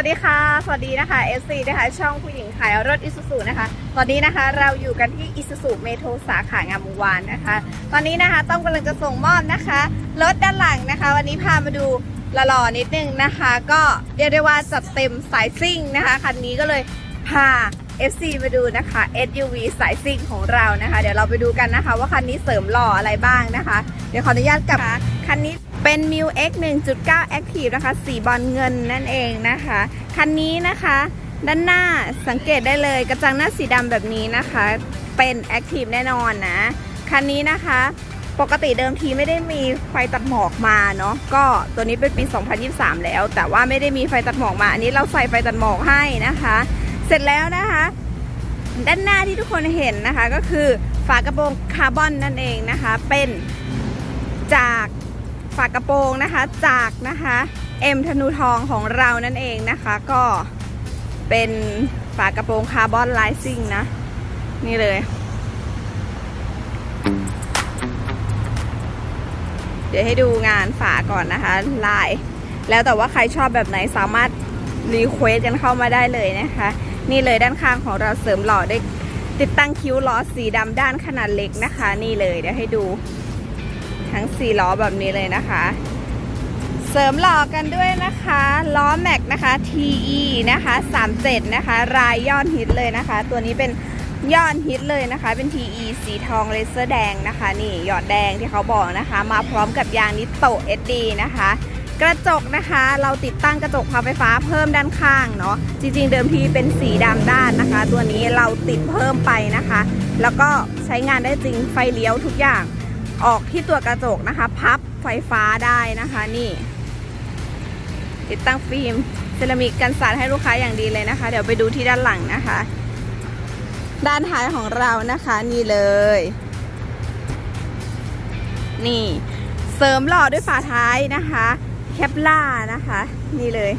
วัสดีค่ะ สวัสดีนะคะ FC นะคะ ช่องผู้หญิงขายรถอิสุสุนะคะ ตอนนี้นะคะเราอยู่กันที่อิสุสุเมโทรสาขางามวงวานนะคะ ตอนนี้นะคะต้องกำลังจะส่งมอบนะคะ รถด้านหลังนะคะ วันนี้พามาดูหล่อๆนิดนึงนะคะ ก็เรียกได้ว่าจัดเต็มสายซิ่งนะคะ คันนี้ก็เลยพา FC มาดูนะคะ SUV สายซิ่งของเรานะคะ เดี๋ยวเราไปดูกันนะคะ ว่าคันนี้เสริมหล่ออะไรบ้างนะคะ เดี๋ยวขออนุญาตกลับคันนี้ เป็น m i w X 1.9 Active นะคะ สีบอลเงินนั่นเองนะคะ คันนี้นะคะ ด้านหน้าสังเกตได้เลยกระจังหน้าสีดำแบบนี้นะคะ เป็น Active แน่นอนนะ คันนี้นะคะปกติเดิมทีไม่ได้มีไฟตัดหมอกมาเนาะก็ตัวนี้เป็นปี 2023 แล้ว แต่ว่าไม่ได้มีไฟตัดหมอกมา อันนี้เราใส่ไฟตัดหมอกให้นะคะ เสร็จแล้วนะคะ ด้านหน้าที่ทุกคนเห็นนะคะก็คือฝากระโปรงคาร์บอนนั่นเองนะคะ เป็นจาก ฝากระโปรงนะคะจากนะคะเอ็มธนูทองของเรานั่นเองนะคะก็เป็นฝากระโปรงคาร์บอนไลซิ่งนะ นี่เลย เดี๋ยวให้ดูงานฝาก่อนนะคะลาย แล้วแต่ว่าใครชอบแบบไหนสามารถรีเควสกันเข้ามาได้เลยนะคะ นี่เลยด้านข้างของเราเสริมหล่อได้ติดตั้งคิ้วล้อสีดำด้านขนาดเล็กนะคะ นี่เลยเดี๋ยวให้ดู ทั้งสี่ล้อแบบนี้เลยนะคะ เสริมหล่อกันด้วยนะคะ ล้อแม็กนะคะ TE นะคะ37นะคะ รายยอดฮิตเลยนะคะ ตัวนี้เป็นยอดฮิตเลยนะคะ เป็น TE สีทองเลเซอร์แดงนะคะ นี่หยอดแดงที่เขาบอกนะคะ มาพร้อมกับยางนิโต SD นะคะ กระจกนะคะ เราติดตั้งกระจกพับไฟฟ้าเพิ่มด้านข้างเนาะ จริงๆ เดิมทีเป็นสีดำด้านนะคะ ตัวนี้เราติดเพิ่มไปนะคะ แล้วก็ใช้งานได้จริงไฟเลี้ยวทุกอย่าง ออกที่ตัวกระจกนะคะ พับไฟฟ้าได้นะคะนี่ ติดตั้งฟิล์มเซรามิกกันสาดให้ลูกค้าอย่างดีเลยนะคะ เดี๋ยวไปดูที่ด้านหลังนะคะ ด้านท้ายของเรานะคะนี่เลย นี่ เสริมหล่อด้วยฝาท้ายนะคะ แคปล่านะคะ นี่เลย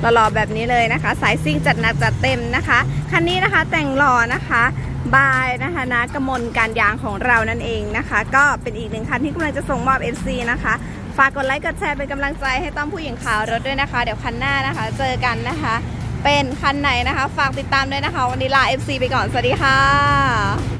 หล่อๆแบบนี้เลยนะคะ สายซิ่งจัดหนักจัดเต็มนะคะ คันนี้นะคะแต่งหล่อนะคะ บายนะคะนะกมลการยางของเรานั่นเองนะคะ ก็เป็นอีกหนึ่งคันที่กำลังจะส่งมอบ FC นะคะ ฝากกดไลค์กดแชร์เป็นกำลังใจให้ต้อมผู้หญิงขาวรถด้วยนะคะ เดี๋ยวคันหน้านะคะ เจอกันนะคะ เป็นคันไหนนะคะ ฝากติดตามด้วยนะคะ วันนี้ลา FC ไปก่อน สวัสดีค่ะ